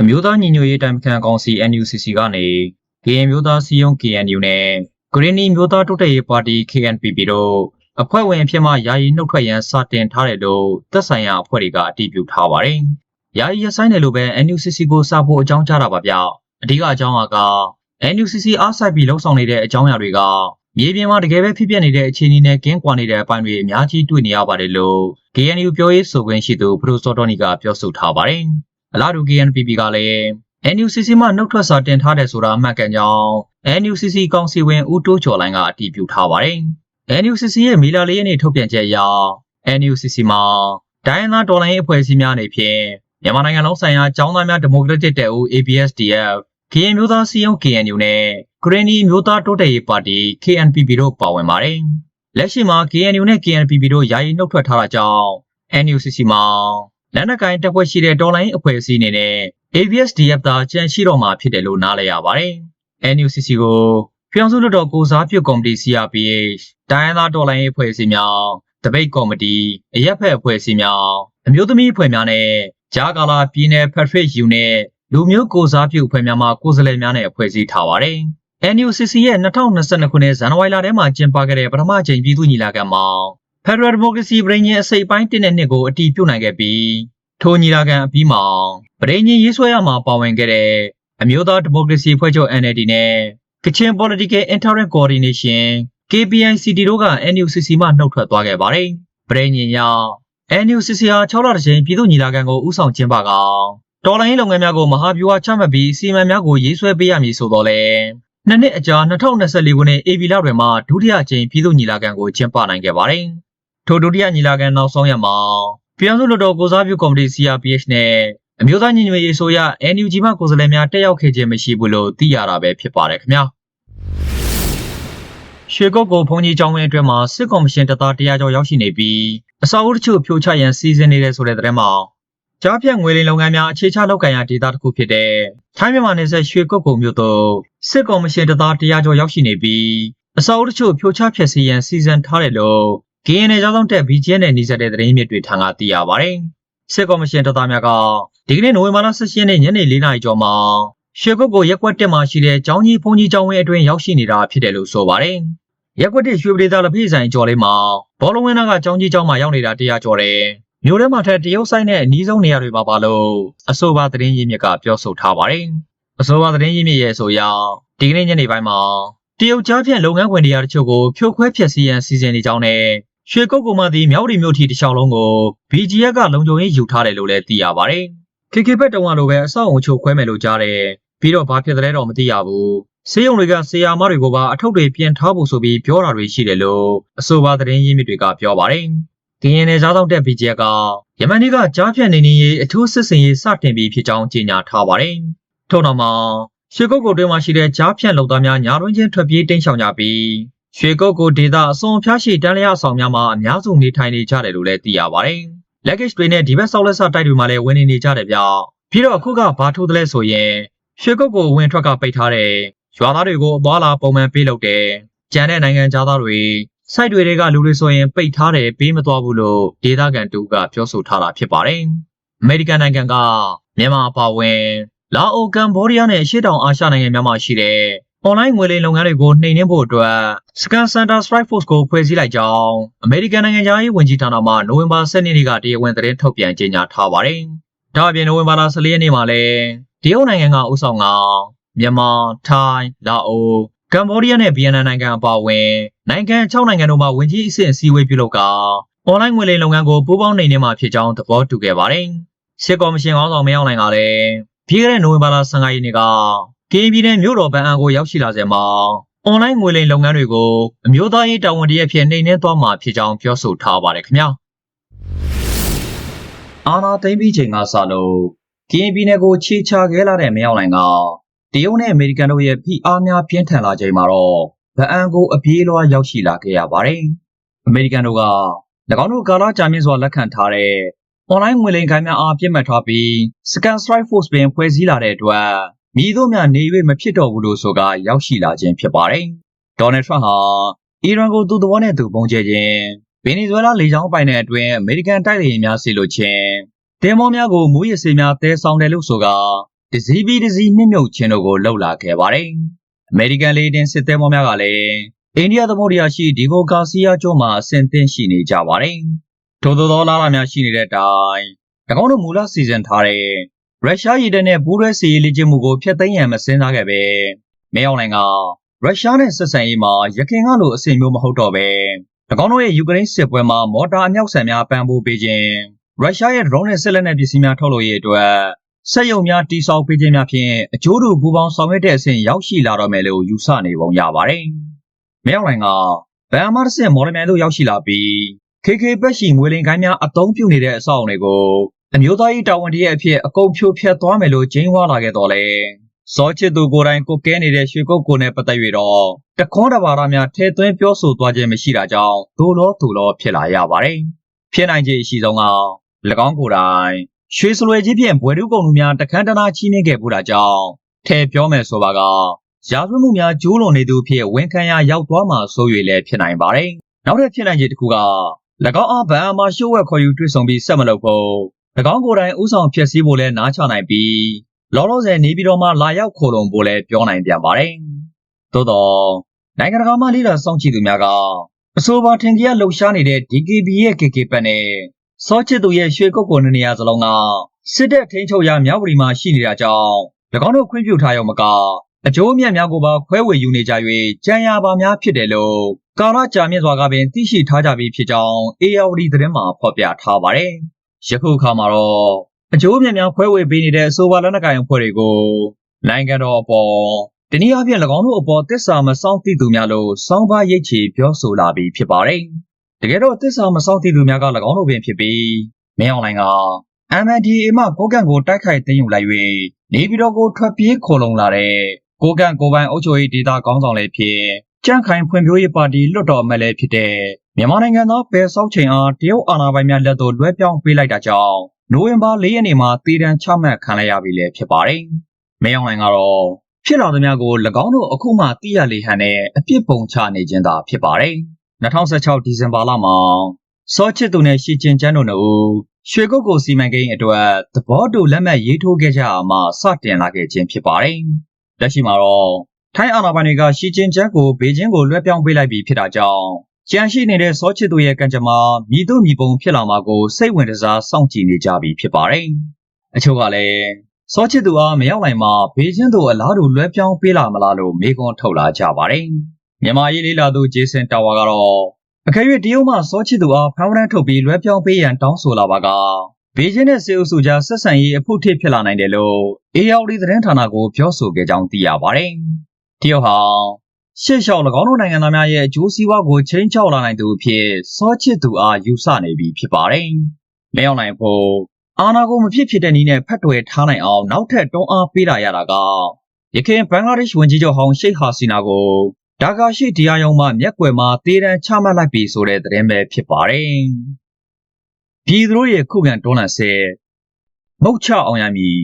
အမျိုးသားညီညွတ်ရေးတိုင်ပင်ခံကောင်စီ NUCC ကနေ KN မျိုးသားစီယုံ KNU နဲ့ Green မျိုးသားတိုးတက်ရေးပါတီ KNPP တို့အဖွဲ့ဝင်အဖြစ်မှယာယီနှုတ်ထွက်ရန်စတင်ထားတယ်လို့သက်ဆိုင်ရာအဖွဲ့တွေကအတည်ပြုထားပါတယ်။ယာယီရဆိုင်တယ်လို့ပဲ NUCC ကိုစာဖို့အကြောင်းကြားတာပါဗျ။အဓိကအကြောင်းအက NUCC အားစိုက်ပြီးလှုပ်ဆောင်နေတဲ့အကြောင်းအရာတွေကမြေပြင်မှာတကယ်ပဲဖြစ်ပျက်နေတဲ့အခြေအနေနဲ့ကင်းကွာနေတဲ့အပိုင်းတွေအများကြီးတွေ့နေရပါတယ်လို့ KNU ပြောရေးဆိုခွင့်ရှိသူပရိုစောတော်နီကပြောဆိုထားပါတယ်။ အလားတူ KNPP ကလည်း NUCC မှနှုတ်ထွက်စာတင်ထားတယ်ဆိုတာအမှန်ကန်ကြောင်း NUCC ကောင်စီဝင်ဦးတိုးကျော်လိုင်းကအတည်ပြုထားပါတယ်။ NUCC ရဲ့မီလာလေးရက်နေ့ထုတ်ပြန်ချက်အရ NUCC မှာတိုင်းရင်းသားတော်လှန်ရေးအဖွဲ့အစည်းများအနေဖြင့်မြန်မာနိုင်ငံလုံးဆိုင်ရာចောင်းသားများဒီမိုကရက်တစ်တပ်ဦး ABSDF ကရင်မျိုးသားစီယုံ KNU နဲ့ဂရနီမျိုးသားတိုးတက်ရေးပါတီ KNPP တို့ပါဝင်ပါတယ်။လက်ရှိမှာ KNU နဲ့ KNPP တို့ယာယီနှုတ်ထွက်ထားတာကြောင့် NUCC မှာ လက်နက်ကိုင်တပ်ဖွဲ့ရှိတဲ့တော်လိုင်းအဖွဲ့အစည်းအနေနဲ့ ABSDF သာကြန့်ရှိတော့မှာဖြစ်တယ်လို့နားလည်ရပါတယ်။ NUCC ကိုဖျောင်းစုလွတ်တော်ကိုစားပြုကော်မတီ CRPH တိုင်းရင်းသားတော်လိုင်းရေးအဖွဲ့အစည်းများတပိတ်ကော်မတီအရက်ဖက်အဖွဲ့အစည်းများအမျိုးသမီးအဖွဲ့များနဲ့ဂျာကာလာပြည်နယ်ဖက်ထရစ်ယူနဲ့လူမျိုးကိုစားပြုအဖွဲ့များမှကိုယ်စားလှယ်များနဲ့အဖွဲ့အစည်းထားပါတယ်။ NUCC ရဲ့2022ခုနှစ်ဇန်နဝါရီလထဲမှာကျင်းပခဲ့တဲ့ပထမအကြိမ်ပြည်သူ့ညီလာခံမှာ Federal Democracy ပြည်ညင်အစိပ်ပိုင်း1နဲ့2ကိုအတည်ပြုနိုင်ခဲ့ပြီးထိုညီလာခံအပြီးမှာပြည်ညင်ရေးဆွဲရမှာပါဝင်ခဲ့တဲ့အမျိုးသားဒီမိုကရေစီဖွဲ့ချုပ် NLD နဲ့ကချင် Political Interim Coordination KPICT တို့က NUCC မှနှုတ်ထွက်သွားခဲ့ပါတယ်။ပြည်ညင်ရ NUCC ဟာ6လတစ်ကြိမ်ပြည်သူ့ညီလာခံကိုဥဆောင်ကျင်းပကတော်လိုင်းလုပ်ငန်းများကိုမဟာဗျူဟာချမှတ်ပြီးစီမံများကိုရေးဆွဲပေးရမည်ဆိုတော့လေနှစ်နှစ်အကြာ2024ခုနှစ် AB လတွင်မှဒုတိယအကြိမ်ပြည်သူ့ညီလာခံကိုကျင်းပနိုင်ခဲ့ပါတယ်။ ထိုဒုတိယညီလာခံနောက်ဆုံးရက်မှာပြည်သူ့လွှတ်တော်ကိုစားပြုကော်မတီ CRPH နဲ့အမျိုးသားညီညွတ်ရေးဆိုရ NUG မှကိုယ်စားလှယ်များတက်ရောက်ခဲ့ခြင်းမရှိဘူးလို့သိရတာပဲဖြစ်ပါတယ်ခင်ဗျာရွှေကုတ်ကိုဘုံကြီးကျောင်းဝင်းအတွင်းမှာစစ်ကော်မရှင်တပ်သားတရားကျော်ရောက်ရှိနေပြီးအစာအုပ်တချို့ဖြိုချရန်စီစဉ်နေတယ်ဆိုတဲ့သတင်းမှာကြားဖြတ်ငွေလိမ်လုပ်ငန်းများအခြေချလောက်ကန်ရာဒေသတစ်ခုဖြစ်တဲ့ထိုင်းမြန်မာနယ်စပ်ရွှေကုတ်ကုံမြို့သို့စစ်ကော်မရှင်တပ်သားတရားကျော်ရောက်ရှိနေပြီးအစာအုပ်တချို့ဖြိုချဖျက်ဆီးရန်စီစဉ်ထားတယ်လို့ KNL ကျောင်းဆောင်တက် BGN နဲ့နှိစက်တဲ့သတင်းမြစ်တွေထံကသိရပါတယ်။စစ်ကော်မရှင်တပ်သားများကဒီကနေ့နိုဝင်ဘာလ16ရက်နေ့ညနေ4နာရီကျော်မှာရွှေကုတ်ကိုရက်ကွက်တက်မှာရှိတဲ့ကျောင်းကြီးဖုန်ကြီးကျောင်းဝင်းအတွင်းရောက်ရှိနေတာဖြစ်တယ်လို့ဆိုပါတယ်။ရက်ကွက်တက်ရွှေပြည်သားလက်ဖေးဆိုင်ကျော်လေးမှာဘောလုံးဝင်းသားကကျောင်းကြီးကျောင်းမှာရောက်နေတာတရားကျော်တယ်။မြို့ထဲမှာထက်တရုတ်ဆိုင်နဲ့အနီးဆုံးနေရာတွေမှာပါလို့အဆိုပါသတင်းရင်းမြစ်ကပြောဆိုထားပါတယ်။အဆိုပါသတင်းရင်းမြစ်ရဲ့ဆိုရာဒီကနေ့ညနေပိုင်းမှာတရုတ်ကြားဖြန့်လုပ်ငန်းခွင်တရားတချို့ကိုဖြိုခွဲဖျက်ဆီးရန်စီစဉ်နေကြောင်းနဲ့ ရွှေကုတ်ကုံမသည်မြောက်ရီမြို့ထီတစ်လျှောက်လုံးကို BGF ကလုံခြုံရေးယူထားတယ်လို့လည်းသိရပါတယ်။ KK ဘက်တုံးကလိုပဲအဆောက်အုံချို့ခွဲမယ်လို့ကြားတယ်။ပြီးတော့ဘာဖြစ်တယ်လဲတော့မသိရဘူး။ဆေးရုံတွေကဆေးယာမတွေကိုပါအထုပ်တွေပြင်ထားဖို့ဆိုပြီးပြောတာတွေရှိတယ်လို့အဆိုပါသတင်းရင်းမြစ်တွေကပြောပါတယ်။ကရင်နယ်ကြားဆောင်တက် BGF ကယမန်နေ့ကကြားဖြတ်နေနေရေးအထူးစစ်စင်ရေးစတင်ပြီးဖြစ်ကြောင်းကြေညာထားပါတယ်။ထို့နောက်မှာရွှေကုတ်ကုတ်တွင်းမှာရှိတဲ့ကြားဖြတ်လုံသားများညာတွင်းချင်းထွက်ပြေးတိမ်းရှောင်ကြပြီး ရွှေကုတ်ကိုဒေသအစွန်ဖျားရှိတန်းလျာဆောင်များမှာအများစုနေထိုင်နေကြတယ်လို့လည်းသိရပါတယ်။ luggage တွေနဲ့ဒီဘက်ဆောက်လက်ဆတိုက်တွေမှာလည်းဝင်နေနေကြတယ်ဗျ။ပြီးတော့အခုကဘာထိုးသလဲဆိုရင်ရွှေကုတ်ကိုဝင်ထွက်ကပိတ်ထားတယ်။ရွာသားတွေကိုအသွားလာပုံမှန်ပေးလုပ်တယ်။ကြံတဲ့နိုင်ငံသားတွေစိုက်တွေကလူတွေဆိုရင်ပိတ်ထားတယ်ပေးမသွားဘူးလို့ဒေသခံတူကပြောဆိုထားတာဖြစ်ပါတယ်။အမေရိကန်နိုင်ငံကမြန်မာပါဝင်လာအိုကမ်ဘောဒီးယားနဲ့အရှေ့တောင်အာရှနိုင်ငံများမှာရှိတဲ့ အွန်လိုင်းငွေလိမ်လုပ်ငန်းတွေကိုနှိမ်နင်းဖို့အတွက် Scan Center Strike Force ကိုဖွဲ့စည်းလိုက်ကြောင်းအမေရိကန်နိုင်ငံသားရေးဝန်ကြီးဌာနမှနိုဝင်ဘာ10ရက်နေ့ကတရားဝင်သတင်းထုတ်ပြန်ကြေညာထားပါတယ်။ဒါ့အပြင်နိုဝင်ဘာလ14ရက်နေ့မှာလည်းတရုတ်နိုင်ငံကဥဆောင်ကမြန်မာ၊ထိုင်း၊လာအိုကမ်ဘောဒီးယားနဲ့ဗီယက်နမ်နိုင်ငံအပါအဝင်နိုင်ငံ6နိုင်ငံတို့မှဝင်ကြီးအဆင့်အစည်းအဝေးပြုလုပ်ကအွန်လိုင်းငွေလိမ်လုပ်ငန်းကိုပူးပေါင်းနှိမ်နင်းမှာဖြစ်ကြောင်းသဘောတူခဲ့ပါတယ်။စစ်ကော်မရှင်ကောင်ဆောင်မရောက်နိုင်ကလည်းပြီးခဲ့တဲ့နိုဝင်ဘာလ15ရက်နေ့က ကရင်ပြည်နယ်မြို့တော်ဗန်အံကိုရောက်ရှိလာစဉ်မှာအွန်လိုင်းငွေလိမ်လုပ်ငန်းတွေကိုအမျိုးသားရေးတာဝန်တရက်ဖြစ်နှိမ်နင်းသွားမှာဖြစ်ကြောင်းပြောဆိုထားပါတယ်ခင်ဗျာအာနာသိမ့်ပြီးချိန်ကစလို့ကရင်ပြည်နယ်ကိုခြေချခဲ့လာတဲ့မရောက်နိုင်ကတရုတ်နဲ့အမေရိကန်တို့ရဲ့ဖိအားများပြင်းထန်လာချိန်မှာတော့ဗန်အံကိုအပြေးလွှားရောက်ရှိလာခဲ့ရပါတယ်အမေရိကန်တို့က၎င်းတို့ကာလာကြာမြင့်စွာလက်ခံထားတဲ့အွန်လိုင်းငွေလိမ်ခိုင်းများအားပြစ်မှတ်ထားပြီး Scan Strike Force ပင်ဖွဲ့စည်းလာတဲ့အတွက် မြည်တို့များနေ၍မဖြစ်တော့ဘူးလို့ဆိုကရောက်ရှိလာခြင်းဖြစ်ပါတယ်။ဒေါ်နယ်ထရန့်ဟာအီရန်ကိုသူ့သဘောနဲ့သူပုံကျဲခြင်းဗင်နီဇွဲလားလေကြောင်းပိုင်တဲ့အတွင်းအမေရိကန်တိုက်လေယာဉ်များဆီလိုခြင်းတင်မောများကိုမူရစ်စေးများတဲဆောင်တယ်လို့ဆိုကတစည်းပြီးတစည်းနှိမ့်မြုပ်ခြင်းတို့ကိုလှုပ်လာခဲ့ပါတယ်။အမေရိကန်လေတင်စစ်သည်မောများကလည်းအိန္ဒိယသမုဒ္ဒရာရှိဒီဗိုကာစီယာကျွန်းမှာအဆင်သင့်ရှိနေကြပါတယ်။ထို့သောသောလာလာများရှိနေတဲ့အတိုင်း၎င်းတို့မူလစီစဉ်ထားတဲ့ ရုရှားရည်တပ်နဲ့ပူးရဲစီရေးလေ့ကျင့်မှုကိုဖျက်သိမ်းရန်မစင်စားခဲ့ပဲမဲအောင်လိုင်ကရုရှားနဲ့ဆက်ဆံရေးမှာရခိုင်ကလိုအဆင်မျိုးမဟုတ်တော့ပဲ၎င်းတို့ရဲ့ယူကရိန်းစစ်ပွဲမှာမော်တာအမြောက်ဆန်များပံ့ပိုးပေးခြင်းရုရှားရဲ့ drone နဲ့စစ်လက်နက်ပစ္စည်းများထုတ်လုပ်ရေးအတွက်စက်ရုံများတိစောက်ပေးခြင်းများဖြင့်အကျိုးတူပူးပေါင်းဆောင်ရွက်တဲ့အဆင့်ရောက်ရှိလာတော့မယ်လို့ယူဆနေပုံရပါတယ်။မဲအောင်လိုင်ကဗန်မားတစ်ဆင့်မော်ဒယ်မြိုင်သို့ရောက်ရှိလာပြီး KK ပက်ရှိငွေလိမ်ကိုင်းများအသုံးပြုနေတဲ့အဆောက်အုံတွေကို အမျိုးသားရေးတာဝန်တရက်အဖြစ်အကုန်ဖြိုဖျက်သွားမယ်လို့ကျင်းဝါလာခဲ့တော်လဲစောချစ်သူကိုယ်တိုင်ကိုကဲနေတဲ့ရွှေကုတ်ကိုနဲ့ပတ်သက်၍တော့တခွန်းတဘာရများထဲသွင်းပြောဆိုသွားခြင်းမရှိတာကြောင့်ဒိုလောဒိုလောဖြစ်လာရပါတယ်ဖြစ်နိုင်ခြေအရှိဆုံးက၎င်းကိုယ်တိုင်ရွှေစလွယ်ကြီးဖြင့်ဘွယ်တုကုံလူများတခန်းတနာချီးနှင်းခဲ့မှုတာကြောင့်ထဲပြောမယ်ဆိုပါကရာဇဝတ်မှုများကျူးလွန်နေသူဖြစ်ဝန်ခံရရောက်သွားမှာဆို၍လည်းဖြစ်နိုင်ပါတယ်နောက်ထပ်ဖြစ်နိုင်ခြေတစ်ခုက၎င်းအားဗန်အမာရှိုးဝက်ခေါ်ယူတွေ့ဆုံပြီးဆက်မလုပ်ဖို့၎ င်းကိုယ်တိုင်ဥဆောင်ဖြစ်စည်းဖို့လဲနားချနိုင်ပြီးလောလောဆယ်နေပြည်တော်မှာလာရောက်ခိုလုံဖို့လဲပြောနိုင်ပြန်ပါတယ်။သို့တော့နိုင်ငံတကာမှလိလာစောင့်ကြည့်သူများကအဆိုပါထင်ကြီးလှုပ်ရှားနေတဲ့ DKB ရဲ့ KK ပတ်နဲ့စောချစ်သူရဲ့ရွှေကုတ်ကိုနေရာစလုံးကစစ်တပ်ထိန်းချုပ်ရာမြောက်ပရီမှာရှိနေတာကြောင့်၎င်းတို့ခွင့်ပြုထားရုံမကအကျိုးအမြတ်များကိုပါခွဲဝေယူနေကြ၍ကြံရပါများဖြစ်တယ်လို့ကာလကြာမြင့်စွာကပင်သိရှိထားကြပြီးဖြစ်ကြောင်း ARD သတင်းမှာဖော်ပြထားပါတယ်။ ယခုအခါမှာတော့အကျိုးအမြတ်များခွဲဝေပေးနေတဲ့အဆိုပါလက်နက်ကိုင်အဖွဲ့တွေကိုနိုင်ငံတော်အပေါ်တနည်းအားဖြင့်၎င်းတို့အပေါ်တစ္ဆာမစောင့်သိသူများလို့စောင်းပါရိတ်ချေပြောဆိုလာပြီးဖြစ်ပါတယ်။တကယ်တော့တစ္ဆာမစောင့်သိသူများက၎င်းတို့ပင်ဖြစ်ပြီးမင်းအောင်လိုင်က MNDAA မှကိုကန့်ကိုတိုက်ခိုက်သိမ်းယူလိုက်၍နေပြည်တော်ကိုထွက်ပြေးခေါ်လုံလာတဲ့ကိုကန့်ကိုပိုင်အုပ်ချုပ်ရေးဒေသကောင်းဆောင်လည်းဖြစ် ကြန့်ခိုင်ဖွံ့ဖြိုးရေးပါတီလွတ်တော်အမတ်လည်းဖြစ်တဲ့မြန်မာနိုင်ငံသားပယ်ဆောက်ချိန်အားတရုတ်အာဏာပိုင်များလက်သို့လွှဲပြောင်းပေးလိုက်တာကြောင့်နိုဝင်ဘာ၄ရက်နေ့မှာတည်တံချမှတ်ခံလိုက်ရပြီလည်းဖြစ်ပါတယ်။မင်းအောင်လှိုင်ကတော့ဖြစ်လာသမျှကို၎င်းတို့အခုမှသိရလေဟန်နဲ့အပြစ်ပုံချနေခြင်းသာဖြစ်ပါတယ်။2016ဒီဇင်ဘာလမှာစောချစ်သူနဲ့ရှီကျင်ကျန်းတို့နှစ်ဦးရွှေကုတ်ကိုစီမံကိန်းအတွက်သဘောတူလက်မှတ်ရေးထိုးခဲ့ကြအောင်မှစတင်လာခဲ့ခြင်းဖြစ်ပါတယ်။လက်ရှိမှာတော့ ထိုင်းအာဏာပိုင်တွေကရှီကျင်ကျန်းကိုဘေကျင်းကိုလွှဲပြောင်းပေးလိုက်ပြီးဖြစ်တာကြောင့်ကြံရှိနေတဲ့စောချစ်သူရဲ့ကံကြမ္မာမြည်သူမြည်ပုံဖြစ်လာမှာကိုစိတ်ဝင်စားစောင့်ကြည့်နေကြပြီဖြစ်ပါတယ်။အချို့ကလည်းစောချစ်သူအားမရောက်နိုင်မှဘေကျင်းတို့အလားတူလွှဲပြောင်းပေးလာမလားလို့မေးခွန်းထုတ်လာကြပါတယ်။မြန်မာရေးလေးလာသူဂျေဆန်တာဝါကတော့အခေ၍တရုတ်မှစောချစ်သူအားဖမ်းဝရမ်းထုတ်ပြီးလွှဲပြောင်းပေးရန်တောင်းဆိုလာပါကဘေကျင်းနဲ့စေအုပ်စုကြားဆက်ဆံရေးအဖို့ထိဖြစ်လာနိုင်တယ်လို့ ARD သတင်းဌာနကိုပြောဆိုခဲ့ကြောင်းသိရပါတယ်။ တရုတ်ဟာရှေ့လျှောက်၎င်းတို့နိုင်ငံသားများရဲ့အကျိုးစီးပွားကိုချင်းချောက်လာနိုင်သူအဖြစ်စောချစ်သူအားယူဆနေပြီဖြစ်ပါတယ်။မရောက်နိုင်ဖို့အာနာကိုမဖြစ်ဖြစ်တဲ့နည်းနဲ့ဖတ်တွယ်ထားနိုင်အောင်နောက်ထပ်တွန်းအားပေးလာရတာကရခိုင်ဘင်္ဂလားဒေ့ရှ်ဝန်ကြီးချုပ်ဟောင်းရှိတ်ဟာစီနာကိုဒါကာရှိတရားရုံးမှမျက်ကွယ်မှာတေးတန်းချမှတ်လိုက်ပြီဆိုတဲ့သတင်းပဲဖြစ်ပါတယ်။ပြည်သူတို့ရဲ့ခုခံတွန်းလှန်ဆဲမုတ်ချအောင်ရမည်